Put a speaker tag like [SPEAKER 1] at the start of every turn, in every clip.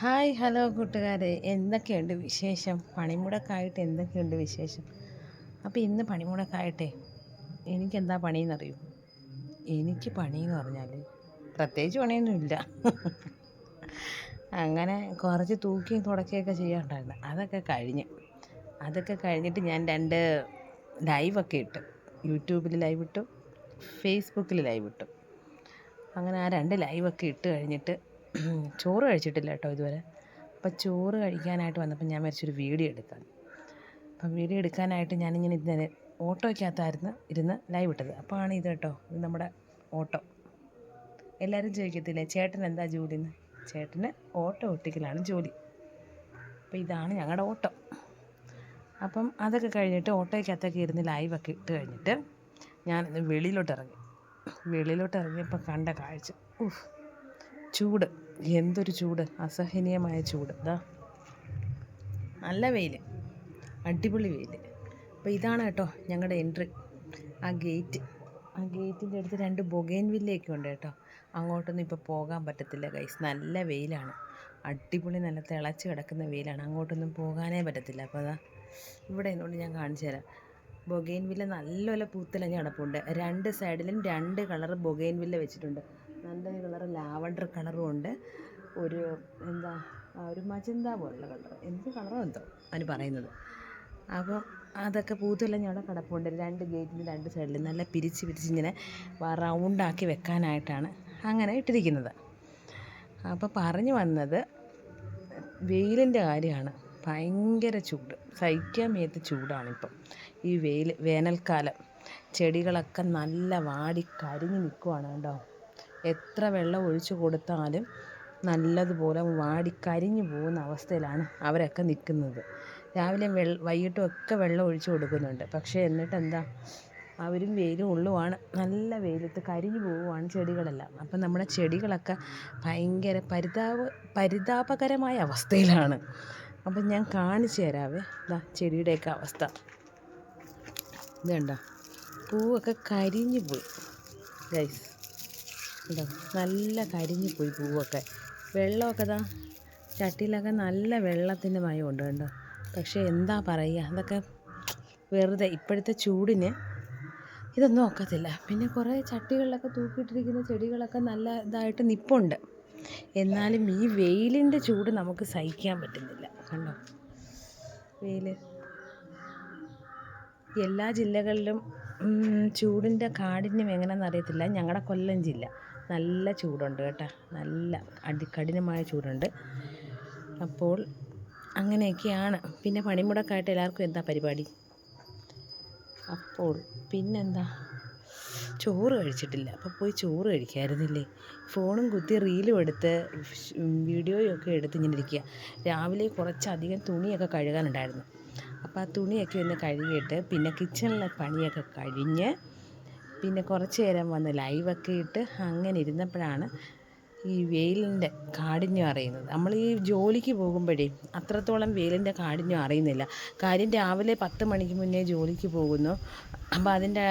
[SPEAKER 1] Hi hello കൂട്ടുകാരെ. എന്തൊക്കെയുണ്ട് വിശേഷം? പണിമുടക്കായിട്ട് എന്തൊക്കെയുണ്ട് വിശേഷം? അപ്പോൾ ഇന്ന് പണിമുടക്കായിട്ടേ. എനിക്കെന്താ പണിയെന്നറിയൂ? എനിക്ക് പണിയെന്ന് പറഞ്ഞാൽ പ്രത്യേകിച്ച് പണിയൊന്നുമില്ല. അങ്ങനെ കുറച്ച് തൂക്കിയും തുടക്കുകയൊക്കെ ചെയ്യാറുണ്ടായിരുന്നു അതൊക്കെ കഴിഞ്ഞ്. അതൊക്കെ കഴിഞ്ഞിട്ട് ഞാൻ രണ്ട് ലൈവൊക്കെ ഇട്ടു. യൂട്യൂബിൽ ലൈവ് ഇട്ടു ഫേസ്ബുക്കിൽ ലൈവ് ഇട്ടു അങ്ങനെ ആ രണ്ട് ലൈവൊക്കെ ഇട്ട് കഴിഞ്ഞിട്ട് ചോറ് കഴിച്ചിട്ടില്ല കേട്ടോ ഇതുവരെ. അപ്പം ചോറ് കഴിക്കാനായിട്ട് വന്നപ്പോൾ ഞാൻ വിചാരിച്ചൊരു വീഡിയോ എടുക്കാം. അപ്പം വീഡിയോ എടുക്കാനായിട്ട് ഞാനിങ്ങനെ ഇന്നലെ ഓട്ടോയ്ക്കകത്തായിരുന്നു ഇരുന്ന് ലൈവ് ഇട്ടത്. അപ്പോൾ ആണ് ഇത് കേട്ടോ ഇത് നമ്മുടെ ഓട്ടോ. എല്ലാവരും ചോദിക്കത്തില്ലേ ചേട്ടൻ എന്താ ജോലി എന്ന് ചേട്ടന് ഓട്ടോ ഒട്ടിക്കലാണ് ജോലി. അപ്പോൾ ഇതാണ് ഞങ്ങളുടെ ഓട്ടോ. അപ്പം അതൊക്കെ കഴിഞ്ഞിട്ട് ഓട്ടോയ്ക്കകത്തൊക്കെ ഇരുന്ന് ലൈവൊക്കെ ഇട്ട് കഴിഞ്ഞിട്ട് ഞാനിന്ന് വെളിയിലോട്ട് ഇറങ്ങി. വെളിയിലോട്ട് ഇറങ്ങിയപ്പോൾ കണ്ട കാഴ്ച. ഉഫ്. ചൂട്. എന്തൊരു ചൂട്. അസഹനീയമായ ചൂട്. ഇതാ നല്ല വെയിൽ അടിപൊളി വെയിൽ അപ്പോൾ ഇതാണ് കേട്ടോ ഞങ്ങളുടെ എൻട്രി. ആ ഗേറ്റ്. ആ ഗേറ്റിന്റെ അടുത്ത് രണ്ട് ബൊഗേൻ വില്ലയൊക്കെ ഉണ്ട് കേട്ടോ. അങ്ങോട്ടൊന്നും ഇപ്പോൾ പോകാൻ പറ്റത്തില്ല ഗൈസ് നല്ല വെയിലാണ്. അടിപൊളി നല്ല തിളച്ച് കിടക്കുന്ന വെയിലാണ്. അങ്ങോട്ടൊന്നും പോകാനേ പറ്റത്തില്ല. അപ്പോൾ അതാ ഇവിടെ നിന്നുകൊണ്ട് ഞാൻ കാണിച്ചു തരാം. ബൊഗേൻ വില്ല നല്ലപോലെ പൂത്തിലഞ്ഞ് കിടപ്പുണ്ട്. രണ്ട് സൈഡിലും രണ്ട് കളർ ബൊഗേൻ വില്ല വെച്ചിട്ടുണ്ട്. നല്ലൊരു കളർ ലാവണ്ടർ കളറും ഉണ്ട്. ഒരു എന്താ ഒരു മജന്ത പോലുള്ള കളർ എന്ത് കളറോ എന്തോ അതിന് പറയുന്നത്. അപ്പോൾ അതൊക്കെ പൂത്തുലഞ്ഞ് അവിടെ കിടപ്പുണ്ട്. രണ്ട് ഗേറ്റിന് രണ്ട് സൈഡിൽ നല്ല പിരിച്ച് പിരിച്ച് ഇങ്ങനെ റൗണ്ടാക്കി വെക്കാനായിട്ടാണ് അങ്ങനെ ഇട്ടിരിക്കുന്നത്. അപ്പോൾ പറഞ്ഞു വന്നത് വെയിലിന്റെ കാര്യമാണ്. ഭയങ്കര ചൂട്. സഹിക്കാൻ മേത്ത് ചൂടാണിപ്പം ഈ വെയിൽ വേനൽക്കാലം. ചെടികളൊക്കെ നല്ല വാടി കരിഞ്ഞ് നിൽക്കുവാണ് കേട്ടോ. എത്ര വെള്ളം ഒഴിച്ചു കൊടുത്താലും നല്ലതുപോലെ കരിഞ്ഞു പോകുന്ന അവസ്ഥയിലാണ് അവരൊക്കെ നിൽക്കുന്നത്. രാവിലെ വെള്ള വൈകിട്ടും ഒക്കെ വെള്ളം ഒഴിച്ചു കൊടുക്കുന്നുണ്ട്. പക്ഷേ എന്നിട്ട് എന്താ അവരും വെയിൽ കൊള്ളുവാണ് നല്ല വെയിലത്ത് കരിഞ്ഞു പോവുകയാണ് ചെടികളെല്ലാം. അപ്പം നമ്മുടെ ചെടികളൊക്കെ ഭയങ്കര പരിതാപ പരിതാപകരമായ അവസ്ഥയിലാണ്. അപ്പം ഞാൻ കാണിച്ചു തരാവേ. ഇതാ ചെടിയുടെയൊക്കെ അവസ്ഥ. ഇതുണ്ടോ? പൂവൊക്കെ കരിഞ്ഞു പോയി. ഗൈസ്. ഉണ്ടോ? നല്ല കരിഞ്ഞു പോയി പൂവൊക്കെ. വെള്ളമൊക്കെ ദാ ചട്ടിയിലൊക്കെ നല്ല വെള്ളത്തിന്റെ ഉണ്ട് കണ്ടോ? പക്ഷേ എന്താ പറയുക? അതൊക്കെ വെറുതെ ഇപ്പോഴത്തെ ചൂടിന് ഇതൊന്നും ഒക്കത്തില്ല. പിന്നെ കുറേ ചട്ടികളിലൊക്കെ തൂക്കിയിട്ടിരിക്കുന്ന ചെടികളൊക്കെ നല്ല ഇതായിട്ട് നിപ്പുണ്ട്. എന്നാലും ഈ വെയിലിന്റെ ചൂട് നമുക്ക് സഹിക്കാൻ പറ്റുന്നില്ല. കണ്ടോ? വെയിൽ എല്ലാ ജില്ലകളിലും ചൂടിന്റെ കാഠിന്യം എങ്ങനെയാണെന്ന് അറിയത്തില്ല. ഞങ്ങളുടെ കൊല്ലം ജില്ല. നല്ല ചൂടുണ്ട് കേട്ടോ. നല്ല അടി കഠിനമായ ചൂടുണ്ട്. അപ്പോൾ അങ്ങനെയൊക്കെയാണ്. പിന്നെ പണിമുടക്കായിട്ട് എല്ലാവർക്കും എന്താ പരിപാടി? അപ്പോൾ പിന്നെന്താ? ചോറ് കഴിച്ചിട്ടില്ല. അപ്പോൾ പോയി ചോറ് കഴിക്കാമായിരുന്നില്ലേ ഫോണും കുത്തി റീലും എടുത്ത് വീഡിയോയും ഒക്കെ എടുത്ത് ഇങ്ങനെ ഇരിക്കുക. രാവിലെ കുറച്ചധികം തുണിയൊക്കെ കഴുകാനുണ്ടായിരുന്നു. അപ്പോൾ ആ തുണിയൊക്കെ ഒന്ന് കഴുകിയിട്ട് പിന്നെ കിച്ചണിലെ പണിയൊക്കെ കഴിഞ്ഞ് പിന്നെ കുറച്ച് നേരം വന്ന് ലൈവൊക്കെ ഇട്ട് അങ്ങനെ ഇരുന്നപ്പോഴാണ് ഈ വെയിലിന്റെ കാഠിന്യം അറിയുന്നത്. നമ്മൾ ഈ ജോലിക്ക് പോകുമ്പോഴേ അത്രത്തോളം വെയിലിന്റെ കാഠിന്യം അറിയുന്നില്ല. കാര്യം രാവിലെ പത്ത് മണിക്ക് മുന്നേ ജോലിക്ക് പോകുന്നു. അപ്പോൾ അതിന്റെ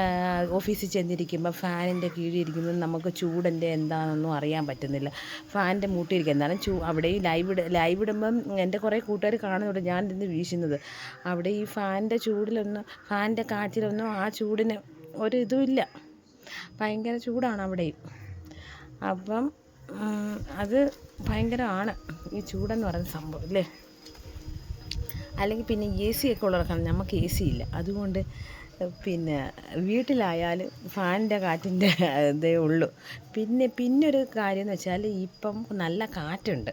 [SPEAKER 1] ഓഫീസിൽ ചെന്നിരിക്കുമ്പോൾ ഫാനിന്റെ കീഴിൽ ഇരിക്കുമ്പോൾ നമുക്ക് ചൂടിന്റെ എന്താണെന്നൊന്നും അറിയാൻ പറ്റുന്നില്ല. ഫാനിന്റെ മൂട്ടിയിരിക്കുക എന്നാലും ചൂ അവിടെ ഈ ലൈവ് ഇട ലൈവ് ഇടുമ്പം എന്റെ കുറേ കൂട്ടുകാർ കാണുന്നുണ്ട്. ഞാൻ ഇരുന്ന് വീശുന്നത്. അവിടെ ഈ ഫാനിന്റെ ചൂടിലൊന്നും ഫാനിന്റെ കാറ്റിലൊന്നും ആ ചൂടിന് ഒരു ഇതുമില്ല ഭയങ്കര ചൂടാണ് അവിടെയും. അപ്പം അത് ഭയങ്കരമാണ് ഈ ചൂടെന്ന് പറയുന്ന സംഭവം അല്ലേ? അല്ലെങ്കിൽ പിന്നെ എ സി ഒക്കെ ഉള്ളവർക്കാണ് നമുക്ക് എ സി ഇല്ല. അതുകൊണ്ട് പിന്നെ വീട്ടിലായാലും ഫാനിന്റെ കാറ്റിന്റെ ഇതേ ഉള്ളൂ. പിന്നെ പിന്നൊരു കാര്യം എന്ന് വെച്ചാൽ ഇപ്പം നല്ല കാറ്റുണ്ട്.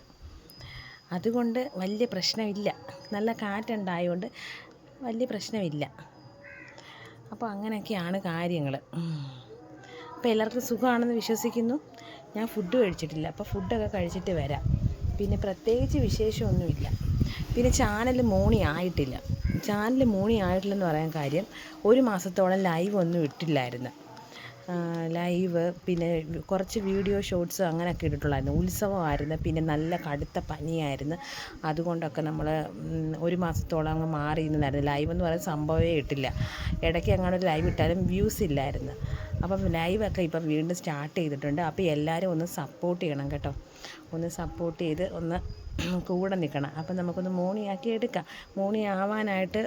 [SPEAKER 1] അതുകൊണ്ട് വലിയ പ്രശ്നമില്ല. നല്ല കാറ്റുണ്ടായതുകൊണ്ട് വലിയ പ്രശ്നമില്ല. അപ്പോൾ അങ്ങനെയൊക്കെയാണ് കാര്യങ്ങൾ അപ്പോൾ എല്ലാവർക്കും സുഖമാണെന്ന് വിശ്വസിക്കുന്നു. ഞാൻ ഫുഡ് കഴിച്ചിട്ടില്ല. അപ്പോൾ ഫുഡൊക്കെ കഴിച്ചിട്ട് വരാം. പിന്നെ പ്രത്യേകിച്ച് വിശേഷമൊന്നുമില്ല. പിന്നെ ചാനൽ മോണി ആയിട്ടില്ല. ചാനൽ മോണി ആയിട്ടില്ലെന്ന് പറയാൻ കാര്യം ഒരു മാസത്തോളം ലൈവ് ഒന്നും ഇട്ടില്ലായിരുന്നു. ലൈവ് പിന്നെ കുറച്ച് വീഡിയോ ഷോർട്സ് അങ്ങനെയൊക്കെ ഇട്ടിട്ടുള്ളായിരുന്നു. ഉത്സവമായിരുന്നു. പിന്നെ നല്ല കടുത്ത പനിയായിരുന്നു. അതുകൊണ്ടൊക്കെ നമ്മൾ ഒരു മാസത്തോളം അങ്ങ് മാറി നിന്നായിരുന്നു ലൈവ് എന്ന് പറയുന്ന സംഭവമേ ഇട്ടില്ല. ഇടയ്ക്ക് അങ്ങനെ ഒരു ലൈവ് ഇട്ടാലും വ്യൂസ് ഇല്ലായിരുന്നു. അപ്പം ലൈവൊക്കെ ഇപ്പം വീണ്ടും സ്റ്റാർട്ട് ചെയ്തിട്ടുണ്ട്. അപ്പോൾ എല്ലാവരും ഒന്ന് സപ്പോർട്ട് ചെയ്യണം കേട്ടോ. ഒന്ന് സപ്പോർട്ട് ചെയ്ത് ഒന്ന് കൂടെ നിൽക്കണം. അപ്പം നമുക്കൊന്ന് മോണിയാക്കി എടുക്കാം. മോണി ആവാനായിട്ട്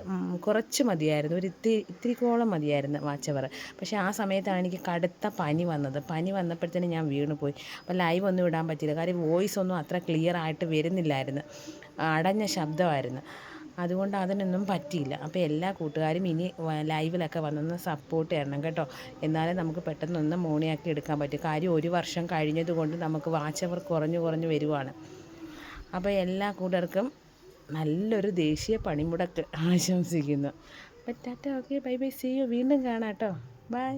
[SPEAKER 1] കുറച്ച് മതിയായിരുന്നു. ഒരു ഇത്തിരി ഇത്തിരിക്കോളം മതിയായിരുന്നു വാച്ചവർ പക്ഷേ ആ സമയത്താണ് എനിക്ക് കടുത്ത പനി വന്നത്. പനി വന്നപ്പോഴത്തേനും ഞാൻ വീണുപോയി അപ്പോൾ ലൈവ് ഒന്നും ഇടാൻ പറ്റിയില്ല. കാര്യം വോയിസ് ഒന്നും അത്ര ക്ലിയർ ആയിട്ട് വരുന്നില്ലായിരുന്നു. അടഞ്ഞ ശബ്ദമായിരുന്നു. അതുകൊണ്ട് അതിനൊന്നും പറ്റിയില്ല. അപ്പോൾ എല്ലാ കൂട്ടുകാരും ഇനി ലൈവിലൊക്കെ വന്നൊന്ന് സപ്പോർട്ട് ചെയ്യണം കേട്ടോ. എന്നാലേ നമുക്ക് പെട്ടെന്നൊന്ന് മോണിയാക്കി എടുക്കാൻ പറ്റും. കാര്യം ഒരു വർഷം കഴിഞ്ഞതുകൊണ്ട് നമുക്ക് വാച്ചവർ കുറഞ്ഞു കുറഞ്ഞു വരുവാണ്. അപ്പോൾ എല്ലാ കൂട്ടർക്കും നല്ലൊരു ദേശീയ പണിമുടക്ക് ആശംസിക്കുന്നു. അപ്പോൾ tata okay bye bye see you. വീണ്ടും കാണാം കേട്ടോ. ബൈ.